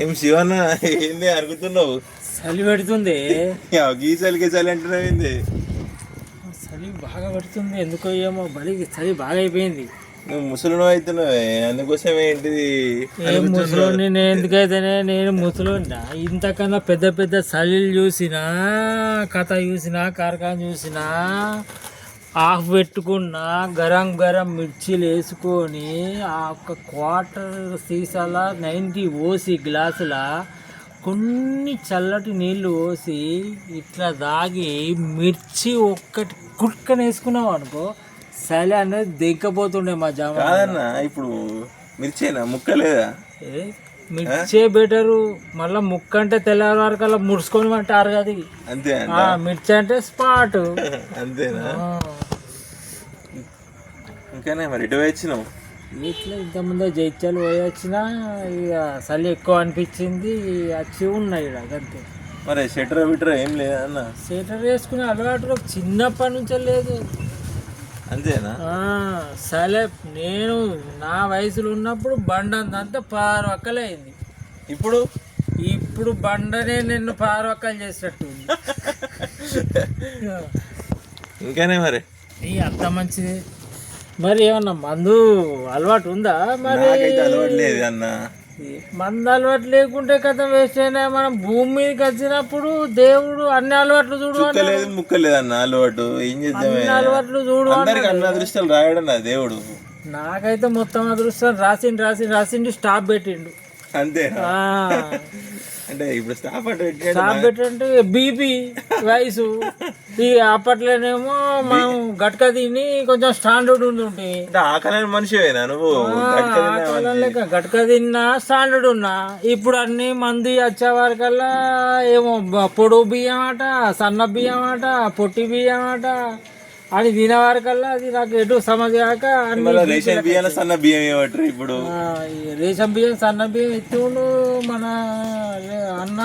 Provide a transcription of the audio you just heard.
ఏం శివన్న ఏంది అనుకుతున్నావు చలి పెడుతుంది. గీసాలి గీసాలి అంటున్నావు ఏంది? చలి బాగా పెడుతుంది. ఎందుకో ఏమో బలికి చలి బాగా అయిపోయింది. నువ్వు ముసలిను అవుతున్నావు అందుకోసం ఏంటిది ఏ ముసలోని నేను ఎందుకైతేనే నేను ముసలోని ఇంతకన్నా పెద్ద పెద్ద చలిలు చూసినా కథ చూసినా కార్ఖాన చూసినా ఆఫ్ పెట్టుకున్నా గరం గరం మిర్చీలు వేసుకొని ఆ ఒక్క క్వార్టర్ సీసాల నైంటీ ఓసి గ్లాసుల కొన్ని చల్లటి నీళ్ళు పోసి ఇట్లా దాగి మిర్చి ఒక్కటి కుట్కని వేసుకున్నాం అనుకో చలి అనేది దిగ్గపోతుండే మా జామ కాదన్న ఇప్పుడు మిర్చేనా? ముక్క లేదా? ఏ, మిర్చే బెటరు. మళ్ళా ముక్క అంటే తెల్లారి వరకు అలా ముడుచుకొని అంటారు కదా అంతే మిర్చి అంటే స్పాట్. అంతేనా? ఇంకానే మరి ఇటు వచ్చినావు ఇట్లా ఇంతకుముందే జైత్యాలు పోయి వచ్చినా ఇక చలి ఎక్కువ అనిపించింది వచ్చి ఉన్నాయి ఈడ అంతే మరి షెటర్ బిటర్ ఏం లేదా అన్న? స్వెటర్ వేసుకునే అలవాటు చిన్నప్పటి నుంచే లేదు. అంతేనా? సరే నేను నా వయసులో ఉన్నప్పుడు బండ అంతా పారు ఒక్కలే అయింది. ఇప్పుడు? ఇప్పుడు బండనే నిన్ను పారు ఒక్కలు చేసినట్టు. ఇంకానే మరి? అంత మంచిది. మరి ఏమన్నా మందు అలవాటు ఉందా? మరి అలవాటు లేదు అన్న. మందు అలవాటు లేకుంటే కథ వేస్ట్ అయినా మనం భూమి మీదకి వచ్చినప్పుడు దేవుడు అన్ని అలవాట్లు చూడు లేదు ముక్క లేదు అన్న అలవాటు. ఏం అన్ని అలవాట్లు చూడు అందరికి అన్న అదృష్టాలు రాయడం నా దేవుడు. నాకైతే మొత్తం అదృష్టం రాసిండు రాసిండు రాసిండు స్టాప్ పెట్టిండు. అంతేనా? ఆ, అంటే ఇప్పుడు అంటే స్టాప్ పెట్టంటే బీపీ వయసు. ఈ అప్పట్లోనేమో మనం గట్క తిని కొంచెం స్టాండర్డ్ అంటే ఆకలి మనిషివేనా నువ్వు? గట్క మనిషి. తిన్నా స్టాండర్డ్ ఉన్నా. ఇప్పుడు అన్ని మంది వచ్చే వరకల్లా ఏమో పొడుగు బియ్యం అట సన్న బియ్యం అట పొట్టి బియ్యం అట అని తినే వరకల్లా అది నాకు ఎటు సమస్య కాక రేషన్ బియ్యాల సన్న బియ్యం ఏమంటారు ఇప్పుడు? రేషన్ బియ్యం సన్న బియ్యం ఎత్తుండు మన లే- అన్న